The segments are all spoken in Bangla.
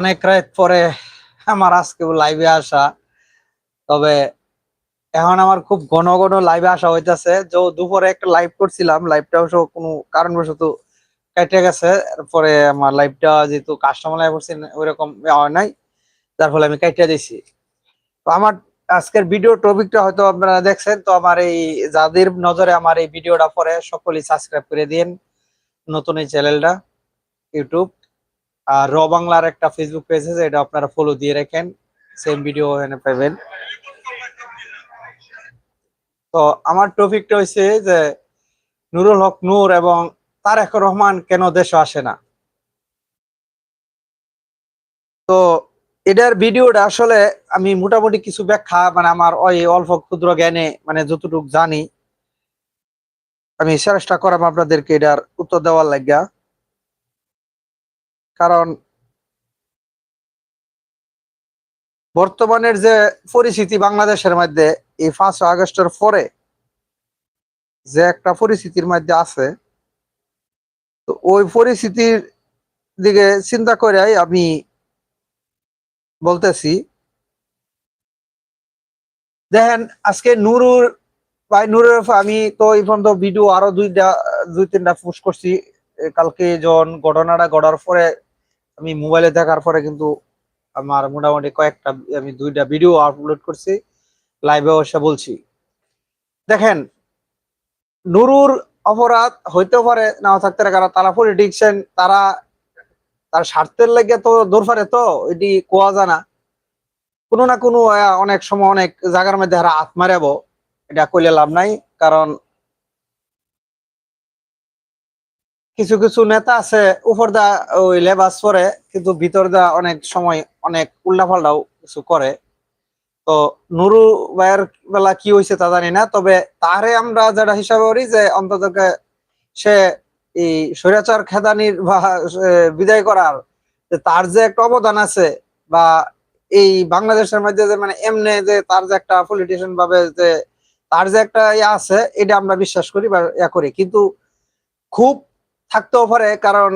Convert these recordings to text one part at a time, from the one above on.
অনেক রাত পরে আমার আজকে লাইভে আসা। তবে এখন আমার খুব ঘন ঘন লাইভে আসা হইতাছে। যে দুপুরে একটা লাইভ করছিলাম লাইভটা অবশ্য কোনো কারণবশত কেটে গেছে। পরে আমার লাইভটা যেহেতু কাস্টমার লাইভ করছি, ওইরকম হয় নাই। যার ফলে আমি কেটে দিছি। তো আমার আজকের ভিডিও টপিকটা হয়তো আপনারা দেখছেন। তো আমার এই যাদের নজরে আমার এই ভিডিওটা পরে সকলেই সাবস্ক্রাইব করে দিন নতুন এই চ্যানেলটা ইউটিউব আর র বাংলার একটা ফেসবুক পেজ আছে, এটা আপনারা ফলো দিয়ে রাখেন। সেম ভিডিও এখানে পাবেন। তো আমার টপিকটা হচ্ছে যে, নুরুল হক নূর এবং তারেক রহমান কেন দেশে আসে না? তো এটার ভিডিওটা আসলে আমি মোটামুটি কিছু ব্যাখ্যা মানে আমার ওই অল্প ক্ষুদ্র জ্ঞানে মানে যতটুকু জানি, আমি চেষ্টা করাম আপনাদেরকে এটার উত্তর দেওয়ার লাগিয়া। কারণ বর্তমানের যে পরিস্থিতি বাংলাদেশের মধ্যে এই পাঁচই আগস্টের পরে যে একটা পরিস্থিতির মধ্যে আছে, তো ওই পরিস্থিতির দিকে চিন্তা করে আমি বলতেছি। দেখেন, আজকে নুরুর, ভাই নুরুর আমি তো এই পর্যন্ত ভিডিও আরও দুইটা, দুই তিনটা পোস্ট করছি। কালকে যখন ঘটনাটা ঘটার পরে আমি মোবাইলে দেখার পরে কিন্তু আমার মোটামুটি কয়েকটা, আমি দুইটা ভিডিও আপলোড করছি লাইভে এসে বলছি। দেখেন, নুরুর অপরাধ হইতেও পারে, নাও থাকতে পারে, কারণ তারা পলিটিক্সিয়ান তারা তার স্বার্থের লেগে তো দৌড় পারে তো, এটি কোয়া জানা। কোনো না কোনো অনেক সময় অনেক জায়গার মধ্যে হারা হাত এটা কইলে লাভ নাই, কারণ কিছু কিছু নেতা আছে, উপর দা ওই লেবাস পরে, কিন্তু ভিতর দা অনেক সময় অনেক উল্টাপাল্টাও কিছু করে। তো নুরু ভাইয়ের বেলা কি হয়েছে তা জানি না, তবে তারে আমরা যেটা হিসাবে করি যে, অন্তত সে এই স্বৈরাচার খেদানির বা বিদায় করার তার যে একটা অবদান আছে বা এই বাংলাদেশের মধ্যে যে মানে এমনি যে তার যে একটা পলিটিশিয়ান ভাবে যে তার যে একটা ইয়ে আছে, এটা আমরা বিশ্বাস করি বা ইয়া করি। কিন্তু খুব থাকতেও পারে, কারণ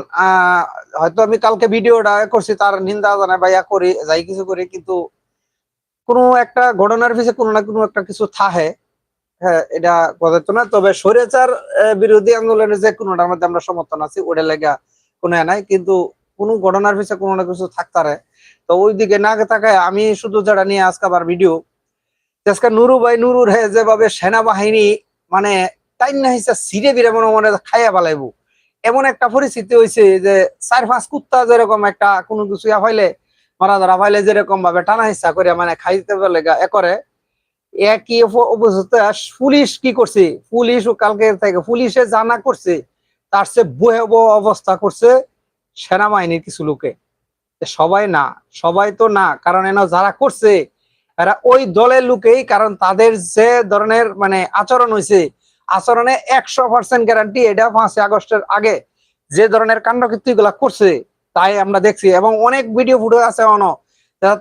হয়তো আমি কালকে ভিডিওটা করছি, তার নিন্দা জানাই বা ইয়া করি, যাই কিছু করি, কিন্তু কোনো একটা ঘটনার পিছিয়ে কোনো না কোনো একটা কিছু থাহে। হ্যাঁ এটা কথা না তবে স্বৈরাচার বিরোধী আন্দোলনের যে কোনোটার মধ্যে আমরা সমর্থন আছি, ওটা লেগা কোনো নাই, কিন্তু কোনো ঘটনার পিছিয়ে কোনো না কিছু থাকতারে। তো ওই দিকে না তাকায় আমি শুধু যেটা নিয়ে আজকে আবার ভিডিও, আজকে নুরু ভাই, নুরুর হে যেভাবে সেনাবাহিনী মানে টাইম না হিসেবে সিরে বিরে মনে মনে খাইয়া পালাইবো। এমন একটা পরিস্থিতি হয়েছে যে চার পাঁচ কুত্তা যেরকম একটা কোনো কিছু ইয়া ফাইলে মারা ধরা ফাইলে যেরকম ভাবে টানা হিসা করে মানে খাইতে পারলে এ করে, একই অবস্থাতে পুলিশ কি করছে? পুলিশ কালকে থেকে পুলিশে জানা করছে, তার চেয়ে ভয়াবহ অবস্থা করছে সেনাবাহিনীর কিছু লোকে। সবাই না, সবাই তো না, কারণ এনা যারা করছে, এরা ওই দলের লোকেই, কারণ তাদের যে ধরনের মানে আচরণ হয়েছে আচরণে একশো পার্সেন্ট গ্যারান্টি এটা পাঁচই আগস্টের আগে। যে ধরনের কাণ্ডকীর্তি গুলা করছে, তাই আমরা দেখছি। এবং অনেক ভিডিও ফুটে আছে অন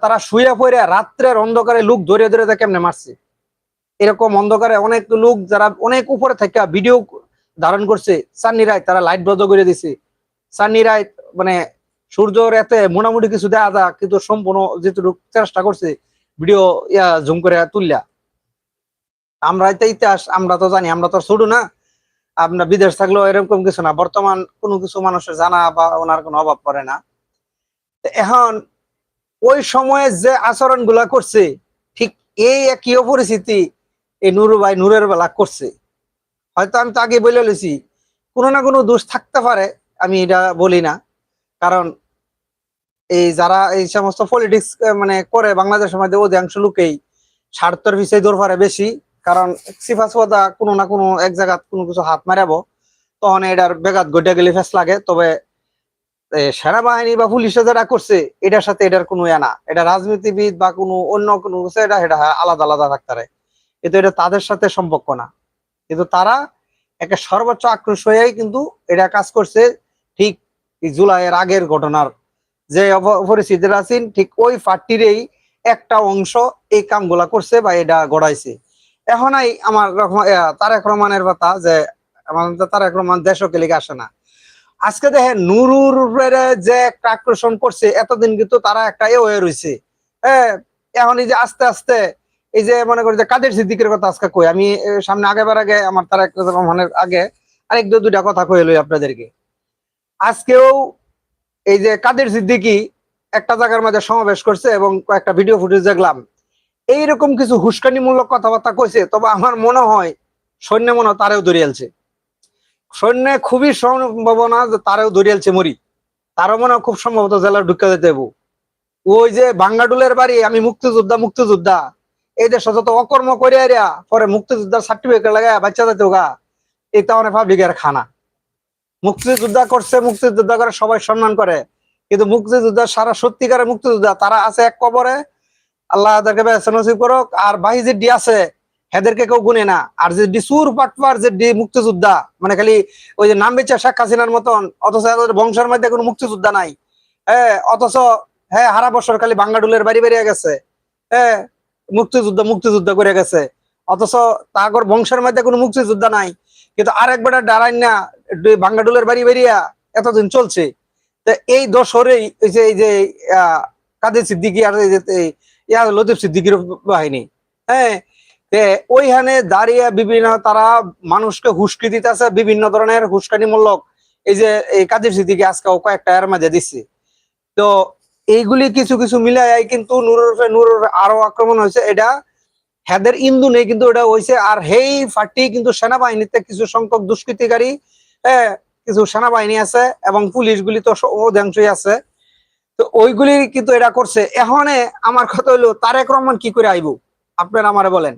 তারা শুয়ে পড়ে রাত্রের অন্ধকারে লোক ধরে ধরে কেমনে মারছে। এরকম অন্ধকারে অনেক লোক যারা অনেক উপরে থেকে ভিডিও ধারণ করছে, সান্নি রায় তারা লাইট বন্ধ করে দিছে। সান্নি রায় মানে সূর্যর এতে মোটামুটি কিছু দেয়া যা কিন্তু সম্পূর্ণ যেটুকু চেষ্টা করছে ভিডিও ইয়া জুম করে তুললা। আমরা তো ইতিহাস, আমরা তো জানি, আমরা তো ছোট না। আমরা বিদেশ থাকলেও এরকম কিছু না। বর্তমান কোনো কিছু মানুষের জানা বা ওনার কোনো অভাব পড়ে না। এখন ওই সময়ে যে আচরণগুলা করছে, ঠিক এই একই পরিস্থিতি এই নুরু ভাই নূরের বেলা করছে। হয়তো আমি তো আগে বলে লেছি কোনো না কোনো দোষ থাকতে পারে, আমি এটা বলি না। কারণ এই যারা এই সমস্ত পলিটিক্স মানে করে বাংলাদেশের মধ্যে অধিকাংশ লোকেই স্বার্থের পিছিয়ে দৌড় বেশি। কারণ সিফাসওয়াদা কোনো না কোনো এক জায়গা কোনো কিছু হাত মারাবো, তখন এটার বেগাত গইটা গেলে ফেস লাগে। তবে সেনাবাহিনী বা পুলিশে যারা করছে, এটার সাথে এটার কোনো ইয়া না। এটা রাজনীতিবিদ বা কোনো অন্য কোনো এটা এটা আলাদা আলাদা থাকতে কিন্তু এটা তাদের সাথে সম্পর্ক না। কিন্তু তারা একটা সর্বোচ্চ আক্রোশ হয়েই কিন্তু এটা কাজ করছে। ঠিক জুলাইয়ের আগের ঘটনার যে অপ- পরিস্থিতিটা আছেন, ঠিক ওই পার্টিরই একটা অংশ এই কামগুলা করছে বা এটা গড়াইছে। এখন আমার তারেক রহমানের কথা যে আমাদের তারেক রহমান দেশকে লিগে আসে না। আজকে দেখে নুরুর যে একটা আকর্ষণ করছে, এতদিন কিন্তু তারা একটা এ হয়ে রয়েছে হ্যাঁ এখন এই যে আস্তে আস্তে এই যে মনে করি যে কাদের সিদ্দিকের কথা আজকে কই? আমি সামনে আগেবার আগে আমার তারা একটা রহমানের আগে আরেক দু দুটা কথা কয়ে লই আপনাদেরকে। আজকেও এই যে কাদের সিদ্দিকি একটা জায়গার মাঝে সমাবেশ করছে এবং কয়েকটা ভিডিও ফুটেজ দেখলাম। এইরকম কিছু হুস্কানিমূলক কথাবার্তা কইছে, তবে আমার মনে হয় সৈন্য মনে তারেও ধরিয়ালছে সৈন্য খুবই সম্ভাবনা যে তারেও ধরিয়ালছে মরি। তারও মনে খুব সম্ভবত জেলা ঢুকে যেতে। ওই যে বাঙ্গাডুলের বাড়ি, আমি মুক্তিযোদ্ধা মুক্তিযোদ্ধা। এই দেশ যত অকর্ম করে আরিয়া পরে মুক্তিযোদ্ধার সার্টিফিকেট লাগায় বাচ্চা যেতে গা এটা অনেক পাবলিকের খানা। মুক্তিযোদ্ধা করছে, মুক্তিযোদ্ধা করে সবাই সম্মান করে। কিন্তু মুক্তিযোদ্ধা সারা সত্যিকারের মুক্তিযোদ্ধা, তারা আছে এক কবরে আল্লাহ তাদেরকে নসিব করুক। আর বাহি যে ডি আছে, হেদেরকে কেউ গুনে না। আর যে ডি সুর পাটপার যে ডি মুক্তিযোদ্ধা মানে খালি ওই যে নাম বেচা শেখ হাসিনার মতন, অথচ বংশের মধ্যে কোনো মুক্তিযোদ্ধা নাই। হ্যাঁ অথচ হ্যাঁ হারা বছর খালি বাঙ্গাডুলের বাড়ি বেরিয়ে গেছে। হ্যাঁ মুক্তিযুদ্ধ মুক্তিযুদ্ধ করে গেছে। অথচ তাগর বংশের মধ্যে কোনো মুক্তিযোদ্ধা নাই। কিন্তু আরেকবার দাঁড়াই না বাঙ্গাডুলের বাড়ি বেরিয়া এতদিন চলছে। তো এই দশরেই এই যে এই যে কাদের সিদ্দিকি আর এই যে ইয়া লতিফ সিদ্দিকির বাহিনী। হ্যাঁ ওইখানে দাঁড়িয়ে বিভিন্ন তারা মানুষকে হুস্কি দিতেছে, বিভিন্ন ধরনের হুস্কানিমূলক এই যে, এই কাদের সিদ্দিকি আজকে কয়েকটা এর মাঝে দিচ্ছে তো এইগুলি কিছু কিছু মিলাই কিন্তু নুরের নুরের আরও আক্রমণ হয়েছে। এটা হেদের ইন্দু নেই কিন্তু এটা হয়েছে। আর হেই ফাটি কিন্তু সেনাবাহিনীতে কিছু সংখ্যক দুষ্কৃতিকারী হ্যাঁ কিছু সেনাবাহিনী আছে এবং পুলিশগুলি তো অধিকাংশই আছে। তো ওইগুলি কিন্তু এটা করছে। এখানে আমার কথা হইল, তারেক রহমান কি করে আইব? আপনারা আমারে বলেন।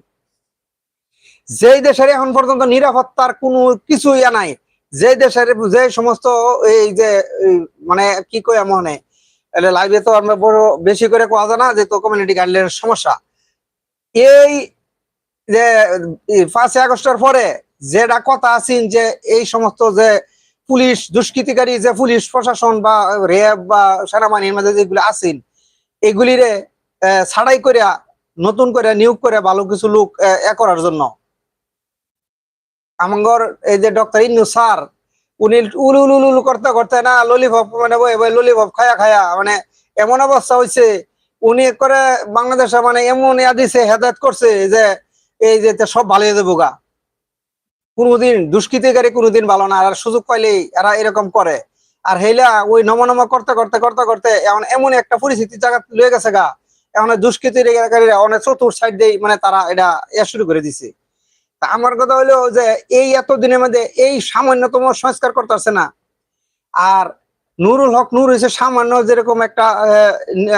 যেই দেশের এখন পর্যন্ত নিরাপত্তার কোনো কিছু ইয়া নাই যে দেশের যে সমস্ত এই যে মানে কি কই মনে লাইভে তো আমরা বড় বেশি করে কোয়া যায় না যে তো কমিউনিটি গাইডলাইনের সমস্যা। এই যে পাঁচই আগস্টের পরে যেটা কথা আছেন যে এই সমস্ত যে পুলিশ, দুষ্কৃতিকারী যে পুলিশ, প্রশাসন বা র্যাব বা সেনাবাহিনীর মধ্যে যেগুলো আছেন, এগুলিরে ছাড়াই করিয়া, নতুন করে নিয়োগ করে ভালো কিছু লোক, এ করার জন্য। আমগর এই যে ডক্টর ইন্নু স্যার, উনি উলু উলু উলু করতে করতে না ললিপপ মানে ললিপপ খায়া খায়া মানে এমন অবস্থা হয়েছে উনি করে বাংলাদেশে মানে এমন ইয়া দিছে, হেদায়ত করছে যে, এই যে সব ভালো যাব গা কোনোদিন দুষ্কৃতিকারী কোনোদিন ভালো না, আর সুযোগ পাইলেই এরা এরকম করে। আর হেলা ওই নম নম করতে করতে করতে করতে এখন এমন একটা পরিস্থিতি জায়গা লয়ে গেছে গা এখন দুষ্কৃতিকারীরা অনেক চতুর সাইড দিয়ে মানে তারা এটা ইয়া শুরু করে দিছে। তা আমার কথা হলো যে এই এত দিনের মধ্যে এই সামান্যতম সংস্কার করতেছে না। আর নুরুল হক নূর হয়েছে সামান্য যেরকম একটা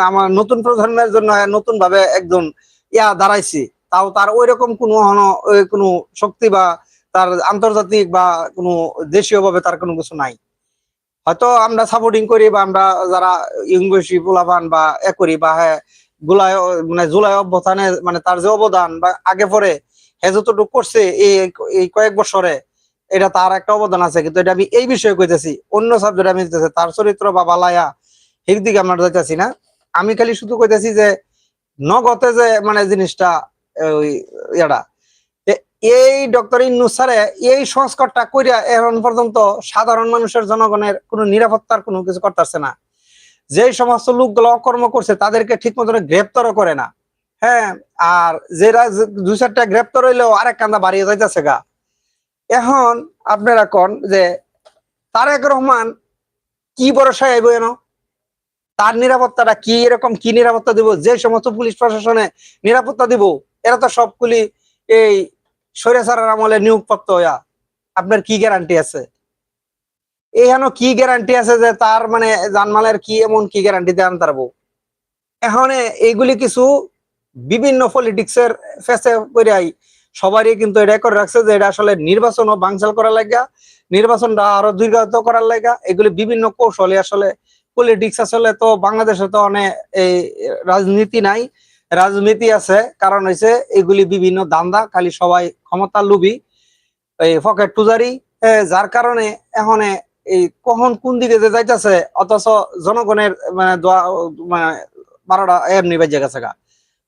আমার নতুন প্রজন্মের জন্য নতুন ভাবে একজন ইয়া দাঁড়াইছে। তাও তার ওই রকম কোনো কোনো শক্তি বা তার আন্তর্জাতিক বা কোনো দেশীয় ভাবে তার কোনো কিছু নাই। হয়তো আমরা সাপোর্টিং করি বা আমরা যারা ইংলিশি পোলাপান বা এ করি বা হ্যাঁ গুলাই মানে জুলাই অভ্যুত্থানে মানে তার যে অবদান বা আগে পরে হে যতটুকু করছে এই কয়েক বছরে এটা তার একটা অবদান আছে। কিন্তু এটা আমি এই বিষয়ে কইতেছি, অন্য সাবজেক্ট আমি দিতেছি তার চরিত্র বা বালায়া এই দিকে আমরা যাইতেছি না। আমি খালি শুধু কইতেছি যে নগতে যে মানে জিনিসটা, ওই ইয়াটা এই ডক্টর ইন্নুস স্যারে এই সংস্কারটা কইরা এখন পর্যন্ত সাধারণ মানুষের জনগণের কোনো নিরাপত্তার কোনো কিছু করতেছে না। যে সমস্ত লোকগুলো অকর্ম করছে, তাদেরকে ঠিক মতো গ্রেপ্তারও করে না। হ্যাঁ আর যে- দুই চারটা গ্রেপ্তার হইলেও আরেক কান্দা বাড়িয়ে যাইতেছে গা। এখন আপনারা কোন যে তারেক রহমান কি ভরসা আইব এনো? তার নিরাপত্তাটা কি এরকম কি নিরাপত্তা দিব? যে সমস্ত পুলিশ প্রশাসনে নিরাপত্তা দিব, এরা তো সবগুলি এই সৈরাচারের আমলে নিয়োগপ্রাপ্ত হইয়া আপনার কি গ্যারান্টি আছে? এখানে কি গ্যারান্টি আছে যে তার মানে জানমালের কি এমন কি গ্যারান্টি দেন পারব এখন এইগুলি কিছু বিভিন্ন পলিটিক্সের ফেসে করিয়াই সবারই কিন্তু এটা করে রাখছে যে এটা আসলে নির্বাচনও বাংচাল করার লাগা নির্বাচনটা আরও দীর্ঘায়িত করার লাগা এগুলি বিভিন্ন কৌশলে আসলে পলিটিক্স আসলে তো বাংলাদেশে তো অনেক এই রাজনীতি নাই। রাজনীতি আছে, কারণ হয়েছে এগুলি বিভিন্ন দান্দা, খালি সবাই ক্ষমতার লুবি এই পকেট পূজারি যার কারণে এখন এই কখন কোন দিকে যে যাইতেছে, অথচ জনগণের মানে মানে বারোটা এমনি বেজে গেছে গা।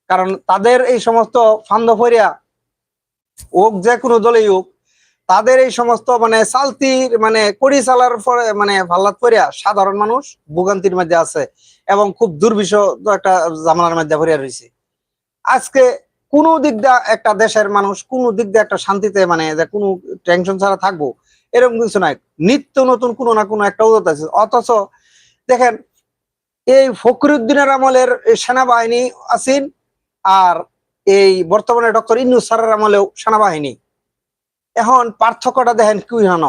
কারণ তাদের এই সমস্ত ফান্দ ফরিয়া হোক, যে কোনো দলেই হোক, তাদের এই সমস্ত মানে চালতির মানে কড়ি চালার পরে মানে ভাল্লাত করিয়া সাধারণ মানুষ ভোগান্তির মধ্যে আছে। এবং খুব দুর্বিষহ একটা জামানার মধ্যে ভরিয়া রয়েছে আজকে কোন দিক দিয়ে একটা দেশের মানুষ, কোন দিক দিয়ে একটা শান্তিতে মানে কোনো টেনশন ছাড়া থাকব, এরকম কিছু নাই। নিত্য নতুন কোনো না কোনো একটা উদত আছে। অথচ দেখেন, এই ফখরুদ্দিনের আমলের সেনাবাহিনী আছেন আর এই বর্তমানে ডক্টর ইন্নুস স্যারের আমলেও সেনাবাহিনী। এখন পার্থক্যটা দেখেন কি হন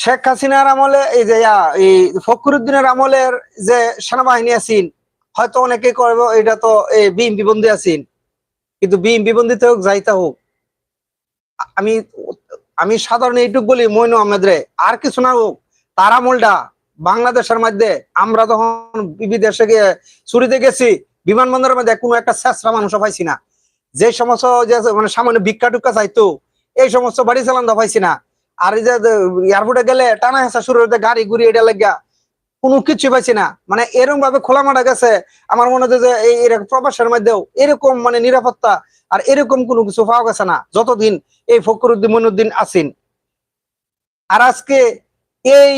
শেখ হাসিনার আমলে এই যে এই ফখরুদ্দিনের আমলের যে সেনাবাহিনী আছেন, হয়তো অনেকে করবে এটা তো এই বিএমপি বন্দী আছেন। কিন্তু বিএমপি বন্দিতে হোক যাইতে হোক। আমি আমি সাধারণ এইটুক বলি, মইনু আহমেদ রে আর কিছু না হোক, তার আমলটা বাংলাদেশের মধ্যে, আমরা তখন বিদেশে গিয়ে চুরিতে গেছি, বিমানবন্দরের মধ্যে কোনো একটা শেষরা মানুষ পাইছি না। যে সমস্ত যে মানে সামান্য ভিক্ষা টুকা চাইতো, এই সমস্ত বাড়ি চালান পাইছি না। আর এই যে এয়ারপোর্টে গেলে টানা হেসা শুরু হতে গাড়ি ঘুরি এটা লাগিয়া। কোনো কিছু পাইছি না। মানে এরকম ভাবে খোলা মাঠা গেছে, আমার মনে হচ্ছে যে এই প্রবাসের মধ্যেও এরকম মানে নিরাপত্তা আর এরকম কোনো কিছু পাওয়া গেছে না, যতদিন এই ফকরুদ্দিন মনুদ্দিন আছেন। আর আজকে এই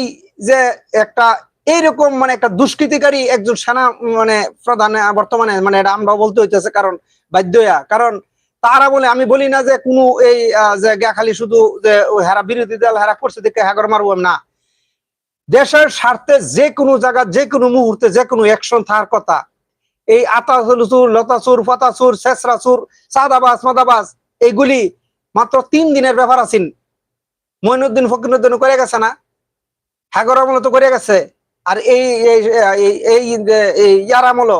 যে একটা, এইরকম মানে একটা দুষ্কৃতিকারী একজন সেনা মানে প্রধান, বর্তমানে মানে এটা আমরা বলতে হইতেছে, কারণ বাধ্যয়া কারণ তারা বলে, আমি বলি না যে কোনো এই যে গা খালি শুধু যে হেরা বিরোধী দল, হেরা করছে, দেখে হ্যাগর মারব না। দেশের স্বার্থে যে কোনো জায়গা, যে কোনো মুহূর্তে, যে কোনো অ্যাকশন থাকার কথা। এই আতাচুর লতাচুর পাতাচুর শেষরাচুর সাদাবাস মাদাবাস এইগুলি মাত্র তিন দিনের ব্যাপার আছেন। মইনুদ্দিন ফকিরুদ্দিন করে গেছে না? হ্যাগর আমল তো করে গেছে। আর এই এই ইয়ার আমল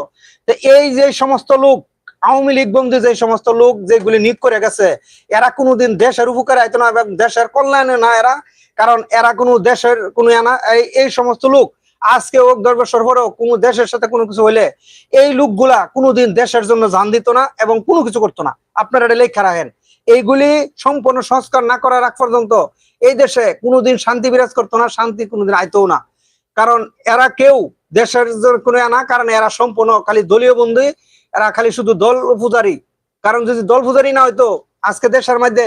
এই যে সমস্ত লোক আওয়ামী লীগ বন্ধু যে সমস্ত লোক যেগুলি নিয়োগ করে গেছে, এরা কোনোদিন দেশের উপকারে আইতো না এবং দেশের কল্যাণে না এরা, কারণ এরা কোনো দেশের কোনো না, এই সমস্ত লোক। আজকে ওক দশ বছর পরেও কোনো দেশের সাথে কোনো কিছু হইলে এই লোকগুলা কোনোদিন দেশের জন্য জান দিত না এবং কোনো কিছু করতো না। আপনারা এটা লেখা রাখেন। এইগুলি সম্পূর্ণ সংস্কার না করার আগ পর্যন্ত এই দেশে কোনোদিন শান্তি বিরাজ করতো না, শান্তি কোনোদিন আইতো না। কারণ এরা কেউ দেশের কোনো না, কারণ এরা সম্পূর্ণ খালি দলীয় বন্ধু। এরা খালি শুধু দল পূজারি। কারণ যদি দল পূজারি না হইতো, আজকে দেশের মধ্যে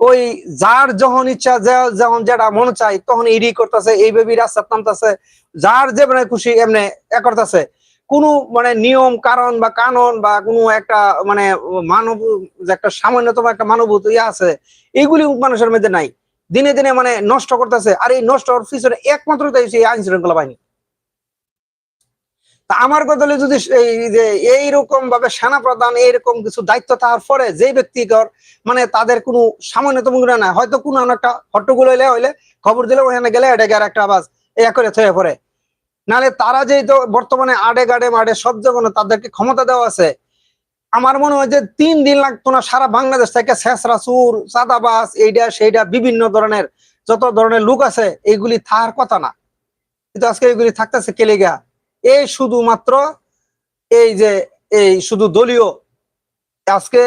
ওই যার যখন ইচ্ছা যখন যেটা মন চাই তখন ইডি করতেছে এইভাবে রাস্তা নামতেছে, যার যে মানে খুশি এমনি এ করতেছে। কোনো মানে নিয়ম, কারণ বা কানন বা কোনো একটা মানে মানব একটা সামান্যতম একটা মানবত ইয়ে আছে এইগুলি মানুষের মধ্যে নাই। দিনে দিনে মানে নষ্ট করতেছে। আর এই নষ্ট হওয়ার পিছনে একমাত্র তাই এই আইন শৃঙ্খলা বাহিনী। তা আমার বদলে যদি এই যে এইরকম ভাবে সেনা প্রধান এইরকম কিছু দায়িত্ব থাকার পরে যে ব্যক্তিগর মানে তাদের কোনো সামান্যতম গুণা নাই, হয়তো কোনো একটা হট্টগোল হইলে হইলে খবর দিলে ওখানে গেলে এটা আর একটা আওয়াজ এই করে থয়ে পড়ে। নালে তারা যে তো বর্তমানে আডে গাডে মাডে সব জায়গায় তাদেরকে ক্ষমতা দেওয়া আছে, আমার মনে হয় যে তিন দিন লাগতো না সারা বাংলাদেশ থেকে শেষরা সুর সাদাবাস এইটা সেইটা বিভিন্ন ধরনের, যত ধরনের লোক আছে, এইগুলি থাকার কথা না। কিন্তু আজকে এইগুলি থাকতেছে কেলেগা। এই শুধুমাত্র এই যে, এই শুধু দলীয়, আজকে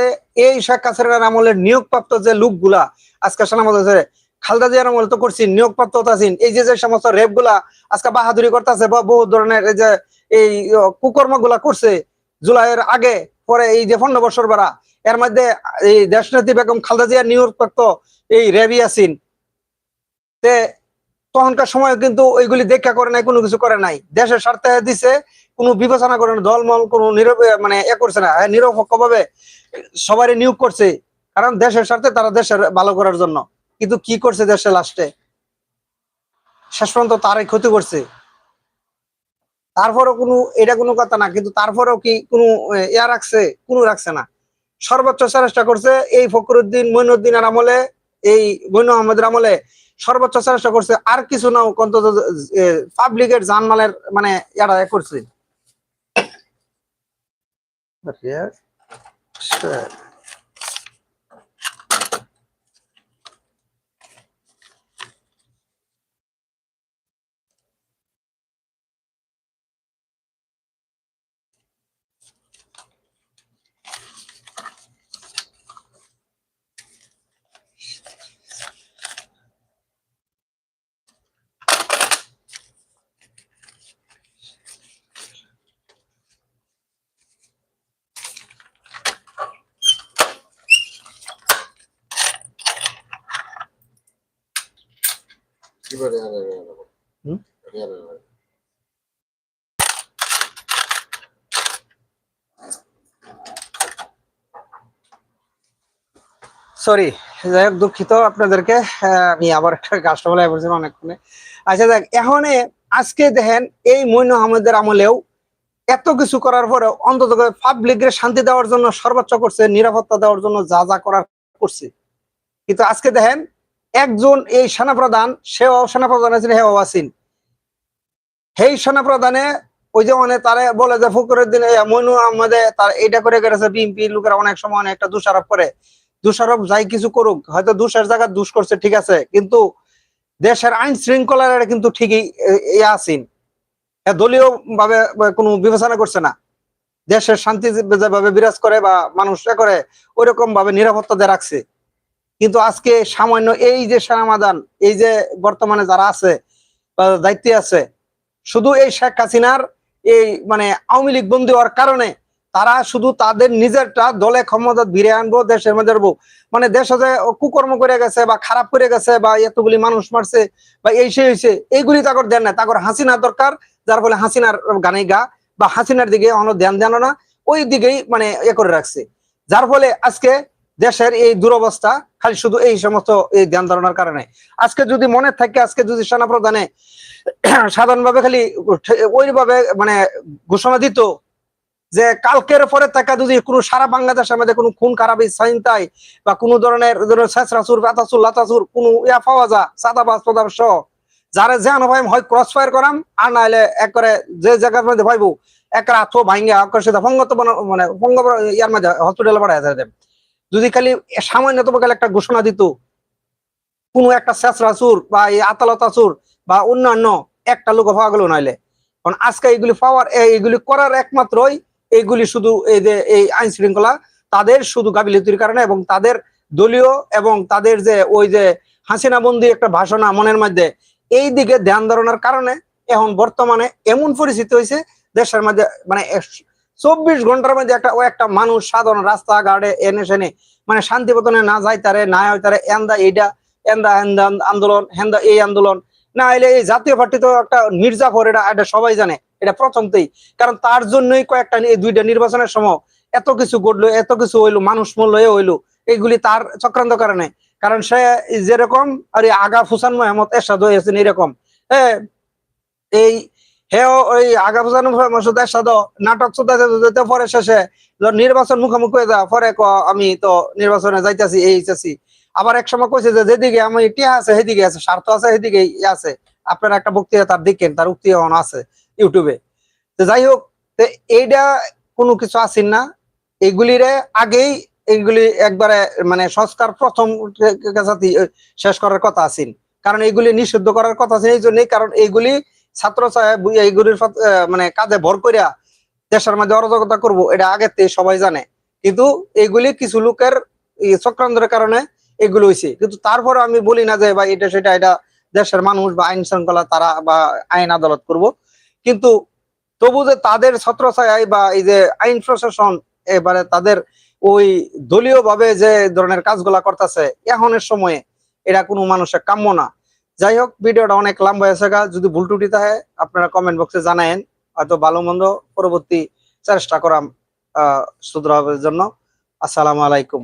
এই শেখ হাসিনার আমলের নিয়োগপ্রাপ্ত যে লোকগুলা, আজকে হয়েছে, খালদা জিয়ার আমল তো করছি, নিয়োগপ্রাপ্ত আছেন, এই যে যে সমস্ত রেপগুলা আজকে বাহাদুরি করতেছে, বা বহু ধরনের এই যে, এই কুকর্মগুলা করছে, জুলাইয়ের আগে, পরে এই যে পনেরো বছর বেড়া, এর মধ্যে এই দেশনেত্রী বেগম খালদা জিয়ার নিয়োগপ্রাপ্ত এই রেবি আসিন তখনকার সময় কিন্তু ওইগুলি দেখা করে নাই কোনো কিছু করে নাই। দেশের স্বার্থে দিছে কোনো বিবেচনা করে না দলমল কোনো নিরব মানে এ করছে না হ্যাঁ, নিরপেক্ষ ভাবে সবারই নিয়োগ করছে কারণ দেশের স্বার্থে তারা দেশের ভালো করার জন্য। কিন্তু কি করছে দেশে লাস্টে? শেষ পর্যন্ত তারাই ক্ষতি করছে। তারপরেও কোনো এটা কোনো কথা না কিন্তু তারপরেও কি কোনো ইয়া রাখছে কোনো রাখছে না। সর্বোচ্চ চেষ্টা করছে এই ফখরুদ্দিন মইনুদ্দিনের আমলে এই মইনু আহমদের আমলে সর্বোচ্চ চেষ্টা করছে আর কিছু না অন্তত পাবলিকের জানমালের মানে এটা করছে। সরি যাই হোক দুঃখিত আপনাদেরকে। আমি আবার একটা কাস্টমার করছিলাম অনেকক্ষণে। আচ্ছা দেখ এখন আজকে দেখেন এই মইন আহমেদের আমলেও এত কিছু করার পরে অন্তত পাবলিকের শান্তি দেওয়ার জন্য সর্বোচ্চ করছে নিরাপত্তা দেওয়ার জন্য যা যা করার করছে। কিন্তু আজকে দেখেন একজন এই সেনাপ্রধান, সেও সেনাপ্রধান আছেন হেও আসিন সেই সেনাপ্রধানে ওই যে মানে তারে বলে যে ফকরের দিনে মইনু আহমেদে তার এটা করে গেছে বিএনপি লোকেরা অনেক সময় অনেক একটা দোষারোপ করে। দোষারোপ যাই কিছু করুক, হয়তো দোষের জায়গায় দোষ করছে, ঠিক আছে, কিন্তু দেশের আইন শৃঙ্খলার কিন্তু ঠিকই ইয়ে আসিন এ দলীয় ভাবে কোনো বিবেচনা করছে না। দেশের শান্তি যেভাবে বিরাজ করে বা মানুষ করে ওইরকম ভাবে নিরাপত্তা দিয়ে রাখছে। কিন্তু আজকে সামান্য এই যে সেনামাদান, এই যে বর্তমানে যারা আছে দায়িত্বে আছে, শুধু এই শেখ হাসিনার এই মানে আওয়ামী লীগ বন্দী হওয়ার কারণে তারা শুধু তাদের নিজেরটা দলে ক্ষমতা ভিড়ে আনব, দেশের মধ্যে মানে দেশে যে কুকর্ম করে গেছে বা খারাপ করে গেছে বা এতগুলি মানুষ মারছে বা এই সে হয়েছে এইগুলি তাকর দেন না। তাকর হাসিনা দরকার, যার ফলে হাসিনার গানে গা বা হাসিনার দিকে অন্য ধ্যান দেন না, ওই দিকেই মানে এ করে রাখছে। যার ফলে আজকে দেশের এই দুরবস্থা খালি শুধু এই সমস্ত এই ধ্যান ধারণার কারণে। আজকে যদি মনে থাকে, আজকে যদি সেনাপ্রধানে সাধারণভাবে খালি ওইভাবে মানে ঘোষণা দিত যে কালকের পরে থাকা যদি কোনো সারা বাংলাদেশের মধ্যে কোনো খুন খারাপি সাইনতাই বা কোনো ধরনের শেষরাসুর বাতাসুর লাতাসুর, কোনো ইয়া পাওয়া যা সাদাবাজ প্রদাব সহ যারা যেন ভাই, হয় ক্রস ফায়ার করাম, আর নাহলে একবারে যে জায়গার মধ্যে ভাইবো, এক রাত ভাঙ্গে আকর্ষিত ফঙ্গত মানে ফঙ্গ ইয়ার মধ্যে হসপিটালে পাঠায় দেয়। যদি খালি সামান্যতম খালি একটা ঘোষণা দিত, কোনো একটা শেষরাসুর বা এই আতালতাসুর বা অন্যান্য একটা লোক পাওয়া গেল নাইলে। কারণ আজকে এইগুলি পাওয়ার এইগুলি করার একমাত্রই এইগুলি শুধু এই যে, এই আইন শৃঙ্খলা, তাদের শুধু গাবিলিতির কারণে এবং তাদের দলীয় এবং তাদের যে, ওই যে হাসিনা বন্দি একটা ভাষণা মনের মধ্যে, এই দিকে ধ্যান ধারণার কারণে এখন বর্তমানে এমন পরিস্থিতি হয়েছে দেশের মধ্যে মানে চব্বিশ ঘণ্টার মধ্যে একটা ও একটা মানুষ সাধারণ রাস্তাঘাটে এনে সেনে মানে শান্তি পতনে না যাই তারে, না হয় তারে, এন্দা এইটা এন্দা হেন্দা আন্দোলন, হেন্দা এই আন্দোলন। না এলে এই জাতীয় পার্টি তো একটা মির্জাফর, এটা এটা সবাই জানে, এটা প্রথমতেই। কারণ তার জন্যই কয়েকটা এই দুইটা নির্বাচনের সময় এত কিছু ঘটলো, এত কিছু হইল, মানুষ মূল্য হইল, এইগুলি তার চক্রান্ত কারণে। কারণ সে যেরকম, আর আগা ফুসান মোহাম্মদ এরশাদ হয়েছেন এরকম। হ্যাঁ এই হেও ওই আগা ফুসান মোহাম্মদ এরশাদ নাটক পরে শেষে নির্বাচন মুখোমুখি হয়ে যা পরে ক আমি তো নির্বাচনে যাইতেছি, এই আবার এক সময় কইছে যে যেদিকে আমি টিয়া আছে, সেদিকে আছে, স্বার্থ আছে, সেদিকে আছে। আপনার একটা বক্তৃতা তার দিকেন তার উক্তি আছে ইউটিউবে। তো যাই হোক, তো এইটা কোনো কিছু আসেন না। এইগুলিরে আগেই এইগুলি একবারে মানে সংস্কার প্রথম শেষ করার কথা আছেন। কারণ এইগুলি নিষিদ্ধ করার কথা আছে এই জন্যই কারণ এইগুলি ছাত্র এইগুলির মানে কাজে ভর করিয়া দেশের মধ্যে অরাজকতা করব, এটা আগের থেকে সবাই জানে। কিন্তু এইগুলি কিছু লোকের চক্রান্তের কারণে এগুলো হয়েছে কিন্তু তারপরে আমি বলি না যে বা এটা সেটা, এটা দেশের মানুষ বা আইন শৃঙ্খলা তারা বা আইন আদালত করব। কিন্তু তবু যে তাদের ছত্রছায় বা এই যে আইন প্রশাসন এবারে তাদের ওই দলীয় ভাবে যে ধরনের কাজগুলা করতেছে, এখনের সময়ে এটা কোনো মানুষের কাম্য না। যাই হোক, ভিডিওটা অনেক লম্বা হয়েছে যদি ভুল টুটি থাকে, আপনারা কমেন্ট বক্সে জানায়েন, হয়তো ভালো মন্দ পরবর্তী চেষ্টা করাম, আহ শুধরাবের জন্য। আসসালামু আলাইকুম।